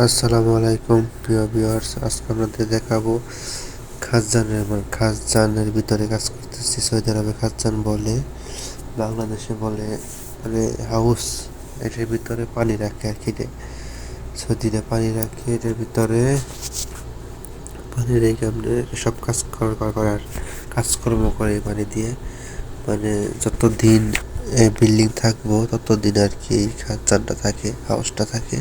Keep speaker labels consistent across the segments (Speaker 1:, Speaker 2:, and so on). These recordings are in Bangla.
Speaker 1: আসসালামু আলাইকুম, প্রিয় ভিউয়ার্স আজকে আপনাদের দেখাবো খাজানের মানে খাজানের ভিতরে কাজ করতেছি সৌদি আরবে খাজান বলে, বাংলাদেশে বলে মানে হাউস এটার ভিতরে পানি রাখে আর কি সৌদিতে পানি রাখে, এটার ভিতরে পানি রেখে আপনি সব কাজ করার কাজকর্ম করে পানি দিয়ে। মানে যত দিন বিল্ডিং থাকব তত দিন আর কি খাজানটা থাকে হাউসটা থাকে।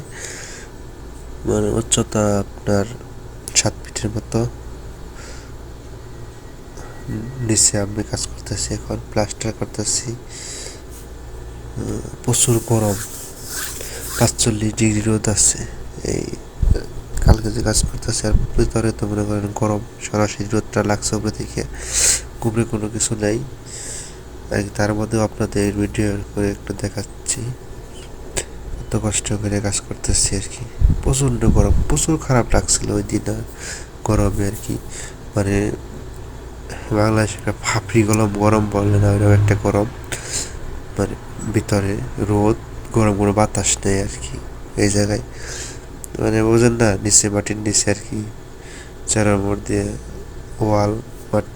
Speaker 1: মানে উচ্চতা আপনার সাত ফিটের মতো। নিচে আমি কাজ করতেছি এখন প্লাস্টার করতেছি। প্রচুর গরম। পাঁচচল্লিশ ডিগ্রি রোদ আছে। এই, কালকে যে কাজ করতেছি আর ভিতরে তো মনে করেন গরম, সরাসরি রোদটা লাগছে উপরে থেকে। ঘুমরে কোনো কিছু নাই। তার মধ্যেও আপনাদের ভিডিও করে একটু দেখাচ্ছি। এত কষ্ট করে কাজ করতেছি আর কি। প্রচণ্ড গরম, প্রচুর খারাপ লাগছিল ওই দিন গরমে আর কি। মানে বাংলাদেশে একটা ফাপড়ি গরম গরম বলে না, ওইরকম একটা গরম। মানে ভিতরে রোদ, গরম কোনো বাতাস নেই আর কি এই জায়গায়। মানে বোঝেন না, নিচে মাটির নিচে আর কি, চারার মধ্যে ওয়াল, বাট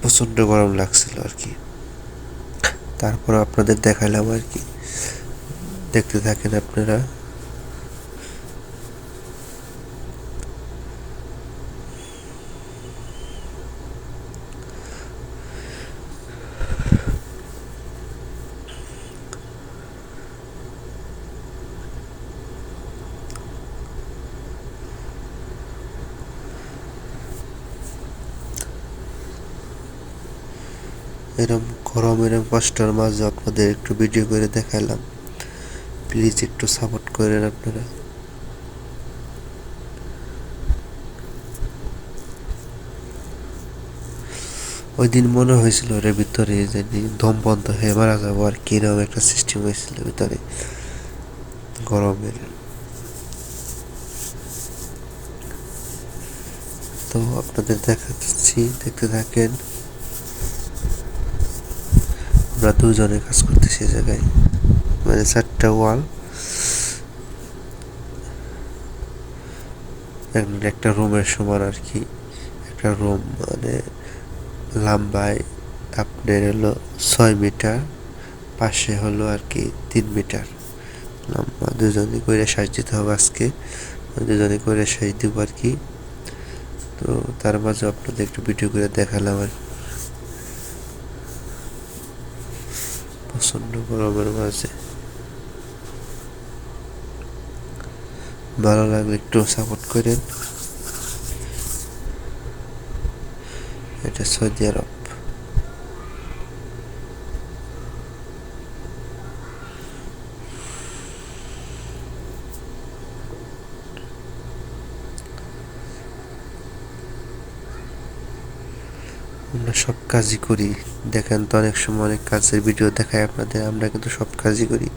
Speaker 1: প্রচণ্ড গরম লাগছিল আর কি। তারপর আপনাদের দেখালাম আর কি। দেখতে থাকেন আপনারা। এরম গরম এরম কষ্টের মাঝে আপনাদের একটু ভিডিও করে দেখালাম। প্লিজ একটু সাপোর্ট করেন আপনারা। ওই দিন মনে হয়েছিল ওর ভিতরে যে দম বন্ধ হয়ে মারা যাব আর কীরকম একটা সিস্টেম হয়েছিল ভিতরে। গরমের। তো আপনাদের দেখাচ্ছি, দেখতে থাকেন। আমরা দুজনে কাজ করতেছি জায়গায়। মানে চারটা ওয়াল একটা রুমের সমান আর কি। একটা রুম মানে লম্বায় আপনার হলো ছয় মিটার পাশে হলো আর কি তিন মিটার লম্বা দুজনে করে সাজ দিতে হবে আজকে। দুজনে করে সাজ দিব আর কি। তো তার মাঝে আপনাদের একটু ভিডিও করে দেখালাম আর প্রচণ্ড গরমের মাঝে। ভালো লাগলে একটু সাপোর্ট করেন। এটা সৌদি আরব। আমরা সব কাজই করি। দেখেন তো অনেক সময় অনেক কাজের ভিডিও দেখায় আপনাদের, আমরা কিন্তু সব কাজই করি।